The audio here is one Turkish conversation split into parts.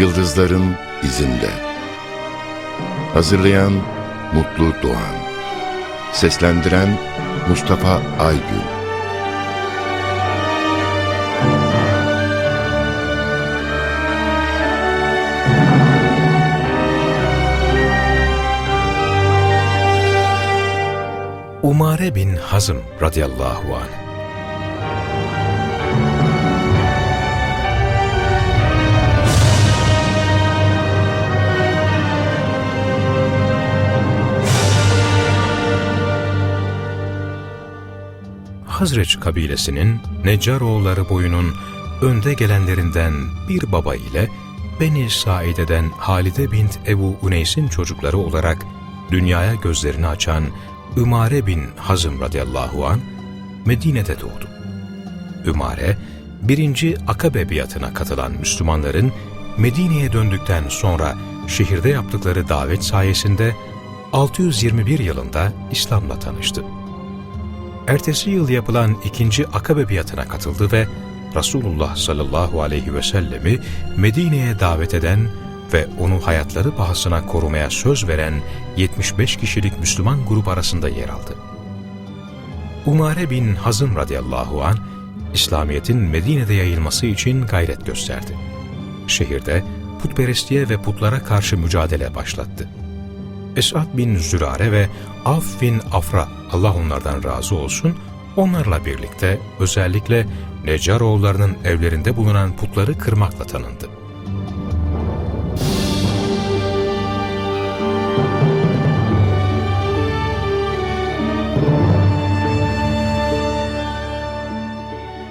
Yıldızların izinde. Hazırlayan Mutlu Doğan. Seslendiren Mustafa Aygün. Umare bin Hazım radıyallahu anh Hazreç kabilesinin Neccaroğulları boyunun önde gelenlerinden bir baba ile Beni Saide'den Halide bint Ebu Uneys'in çocukları olarak dünyaya gözlerini açan Ümare bin Hazım radıyallahu an Medine'de doğdu. Ümare, birinci Akabe biatına katılan Müslümanların Medine'ye döndükten sonra şehirde yaptıkları davet sayesinde 621 yılında İslam'la tanıştı. Ertesi yıl yapılan ikinci Akabe biatına katıldı ve Resulullah sallallahu aleyhi ve sellemi Medine'ye davet eden ve onu hayatları pahasına korumaya söz veren 75 kişilik Müslüman grup arasında yer aldı. Umare bin Hazım radıyallahu an İslamiyet'in Medine'de yayılması için gayret gösterdi. Şehirde putperestliğe ve putlara karşı mücadele başlattı. Esad bin Zürare ve Af bin Afra, Allah onlardan razı olsun, onlarla birlikte özellikle Neccaroğullarının evlerinde bulunan putları kırmakla tanındı.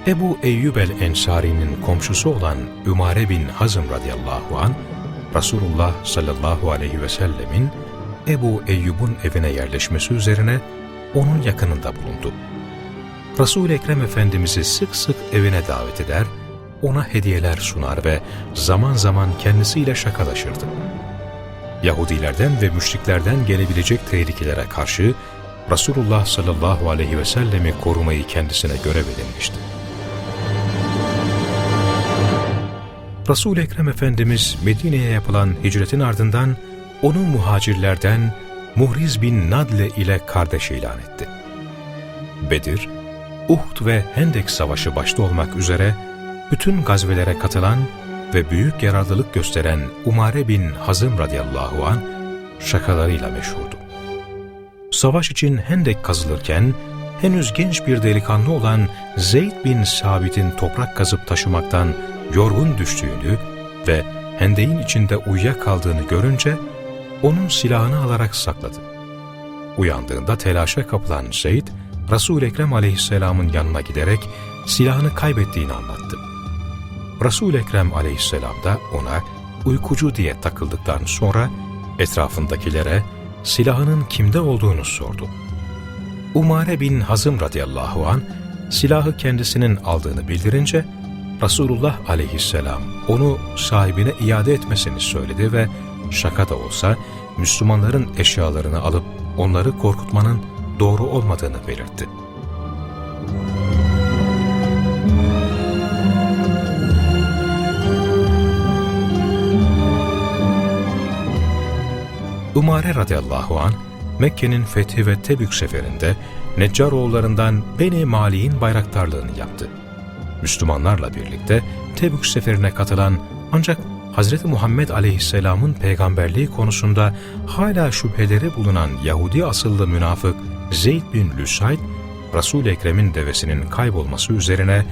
Ebu Eyyub el-Ensari'nin komşusu olan Ümare bin Hazım radıyallahu an Resulullah sallallahu aleyhi ve sellemin Ebu Eyyub'un evine yerleşmesi üzerine onun yakınında bulundu. Resul-i Ekrem Efendimiz'i sık sık evine davet eder, ona hediyeler sunar ve zaman zaman kendisiyle şakalaşırdı. Yahudilerden ve müşriklerden gelebilecek tehlikelere karşı Resulullah sallallahu aleyhi ve sellemi korumayı kendisine görev edinmişti. Resul-i Ekrem Efendimiz Medine'ye yapılan hicretin ardından onu muhacirlerden Muhriz bin Nadle ile kardeş ilan etti. Bedir, Uhud ve Hendek Savaşı başta olmak üzere bütün gazvelere katılan ve büyük yararlılık gösteren Umare bin Hazım radıyallahu an şakalarıyla meşhurdu. Savaş için Hendek kazılırken henüz genç bir delikanlı olan Zeyd bin Sabit'in toprak kazıp taşımaktan yorgun düştüğünü ve hendeğin içinde uyuyakaldığını görünce onun silahını alarak sakladı. Uyandığında telaşa kapılan Zeyd, Resul-i Ekrem aleyhisselamın yanına giderek silahını kaybettiğini anlattı. Resul-i Ekrem aleyhisselam da ona uykucu diye takıldıktan sonra etrafındakilere silahının kimde olduğunu sordu. Umare bin Hazım radıyallahu an silahı kendisinin aldığını bildirince Resulullah aleyhisselam onu sahibine iade etmesini söyledi ve şaka da olsa Müslümanların eşyalarını alıp onları korkutmanın doğru olmadığını belirtti. Umare radıyallahu an Mekke'nin fethi ve Tebük seferinde Neccaroğullarından Beni Mali'nin bayraktarlığını yaptı. Müslümanlarla birlikte Tebük seferine katılan ancak Hz. Muhammed aleyhisselamın peygamberliği konusunda hala şüpheleri bulunan Yahudi asıllı münafık Zeyd bin Lüsayd, Resul-i Ekrem'in devesinin kaybolması üzerine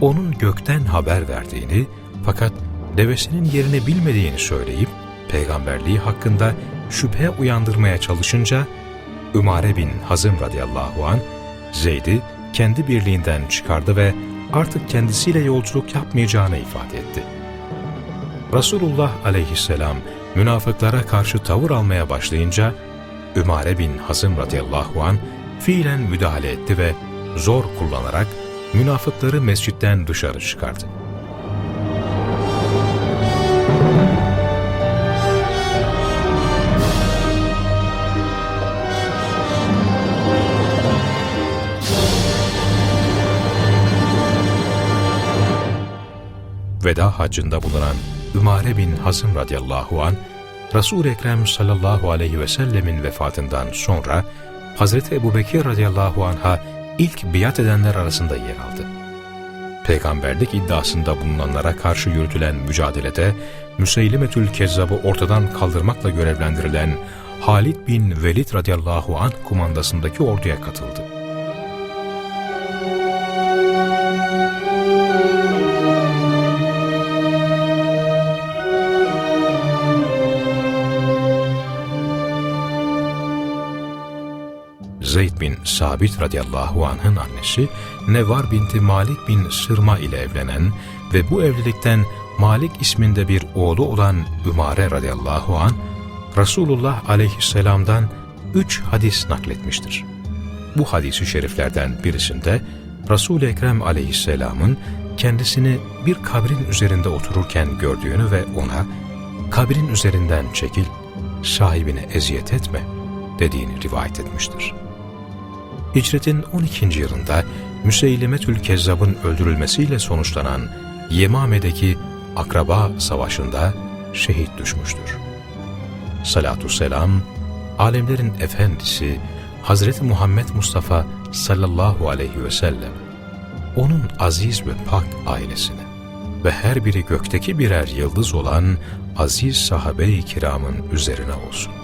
onun gökten haber verdiğini fakat devesinin yerini bilmediğini söyleyip peygamberliği hakkında şüphe uyandırmaya çalışınca Ümare bin Hazım radıyallahu an Zeyd'i kendi birliğinden çıkardı ve artık kendisiyle yolculuk yapmayacağını ifade etti. Resulullah aleyhisselam münafıklara karşı tavır almaya başlayınca Ümare bin Hazım radıyallahu an fiilen müdahale etti ve zor kullanarak münafıkları mescitten dışarı çıkardı. Veda haccında bulunan Ümare bin Hazım radıyallahu an Resul-i Ekrem sallallahu aleyhi ve sellemin vefatından sonra Hazreti Ebubekir radıyallahu anh'a ilk biat edenler arasında yer aldı. Peygamberlik iddiasında bulunanlara karşı yürütülen mücadelede Müseylimetül Kezzab'ı ortadan kaldırmakla görevlendirilen Halid bin Velid radıyallahu anh kumandasındaki orduya katıldı. Bin Sabit radıyallahu anh'ın annesi Nevar binti Malik bin Sırma ile evlenen ve bu evlilikten Malik isminde bir oğlu olan Ümare radıyallahu an Resulullah aleyhisselamdan üç hadis nakletmiştir. Bu hadisi şeriflerden birisinde Resul-i Ekrem aleyhisselamın kendisini bir kabrin üzerinde otururken gördüğünü ve ona kabrin üzerinden çekil, sahibine eziyet etme dediğini rivayet etmiştir. Hicretin 12. yılında Müseylimetül Kezzab'ın öldürülmesiyle sonuçlanan Yemame'deki Akraba Savaşı'nda şehit düşmüştür. Salatü selam, alemlerin efendisi Hazreti Muhammed Mustafa sallallahu aleyhi ve sellem, onun aziz ve pak ailesine ve her biri gökteki birer yıldız olan aziz sahabe-i kiramın üzerine olsun.